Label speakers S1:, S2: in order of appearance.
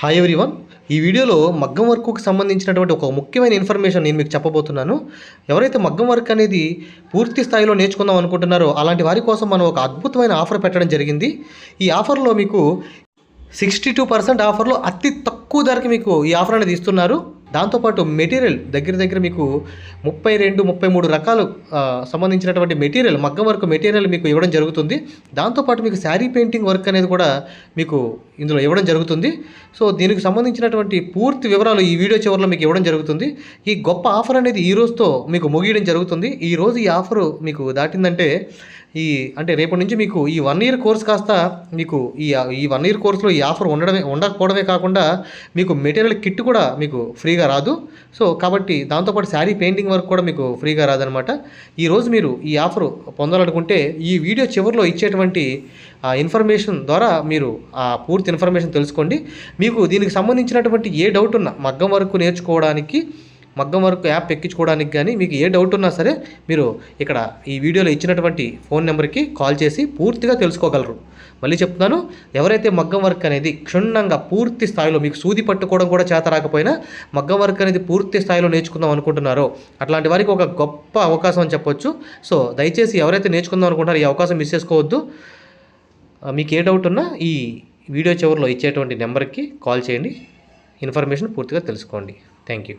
S1: Hi everyone ఈ వీడియోలో మగ్గం వర్క్కు సంబంధించినటువంటి ఒక ముఖ్యమైన ఇన్ఫర్మేషన్ నేను మీకు చెప్పబోతున్నాను. ఎవరైతే మగ్గం వర్క్ అనేది పూర్తి స్థాయిలో నేర్చుకుందాం అనుకుంటున్నారో అలాంటి వారి కోసం మనం ఒక అద్భుతమైన ఆఫర్ పెట్టడం జరిగింది. ఈ ఆఫర్లో మీకు సిక్స్టీ టూ పర్సెంట్ ఆఫర్లో అతి తక్కువ ధరకి మీకు ఈ ఆఫర్ అనేది ఇస్తున్నారు. దాంతోపాటు మెటీరియల్ దగ్గర దగ్గర మీకు ముప్పై రెండు ముప్పై మూడు రకాలు సంబంధించినటువంటి మెటీరియల్ మగ్గం వర్క్ మెటీరియల్ మీకు ఇవ్వడం జరుగుతుంది. దాంతోపాటు మీకు శారీ పెయింటింగ్ వర్క్ అనేది కూడా మీకు ఇందులో ఇవ్వడం జరుగుతుంది. సో దీనికి సంబంధించినటువంటి పూర్తి వివరాలు ఈ వీడియో చివరిలో మీకు ఇవ్వడం జరుగుతుంది. ఈ గొప్ప ఆఫర్ అనేది ఈ రోజుతో మీకు ముగియడం జరుగుతుంది. ఈ రోజు ఈ ఆఫర్ మీకు దాటిందంటే ఈ అంటే రేపటి నుంచి మీకు ఈ వన్ ఇయర్ కోర్స్ కాస్త మీకు ఈ ఈ వన్ ఇయర్ కోర్సులో ఈ ఆఫర్ ఉండడమే ఉండకపోవడమే కాకుండా మీకు మెటీరియల్ కిట్ కూడా మీకు ఫ్రీగా రాదు. సో కాబట్టి దాంతోపాటు శారీ పెయింటింగ్ వర్క్ కూడా మీకు ఫ్రీగా రాదనమాట ఈరోజు మీరు ఈ ఆఫర్ పొందాలనుకుంటే ఈ వీడియో చివరిలో ఇచ్చేటువంటి ఆ ఇన్ఫర్మేషన్ ద్వారా మీరు ఆ పూర్తి ఇన్ఫర్మేషన్ తెలుసుకోండి. మీకు దీనికి సంబంధించినటువంటి ఏ డౌట్ ఉన్నా మగ్గం వరకు నేర్చుకోవడానికి మగ్గం వర్క్ యాప్ ఎక్కించుకోవడానికి కానీ మీకు ఏ డౌట్ ఉన్నా సరే మీరు ఇక్కడ ఈ వీడియోలో ఇచ్చినటువంటి ఫోన్ నెంబర్కి కాల్ చేసి పూర్తిగా తెలుసుకోగలరు. మళ్ళీ చెప్తున్నాను ఎవరైతే మగ్గం వర్క్ అనేది క్షుణ్ణంగా పూర్తి స్థాయిలో మీకు సూది పట్టుకోవడం కూడా చేత రాకపోయినా మగ్గం వర్క్ అనేది పూర్తి స్థాయిలో నేర్చుకుందాం అనుకుంటున్నారో అట్లాంటి వారికి ఒక గొప్ప అవకాశం అని చెప్పొచ్చు. సో దయచేసి ఎవరైతే నేర్చుకుందాం అనుకుంటారో ఈ అవకాశం మిస్ చేసుకోవద్దు. మీకు ఏ డౌట్ ఉన్నా ఈ వీడియో చివరిలో ఇచ్చేటువంటి నెంబర్కి కాల్ చేయండి. ఇన్ఫర్మేషన్ పూర్తిగా తెలుసుకోండి. Thank you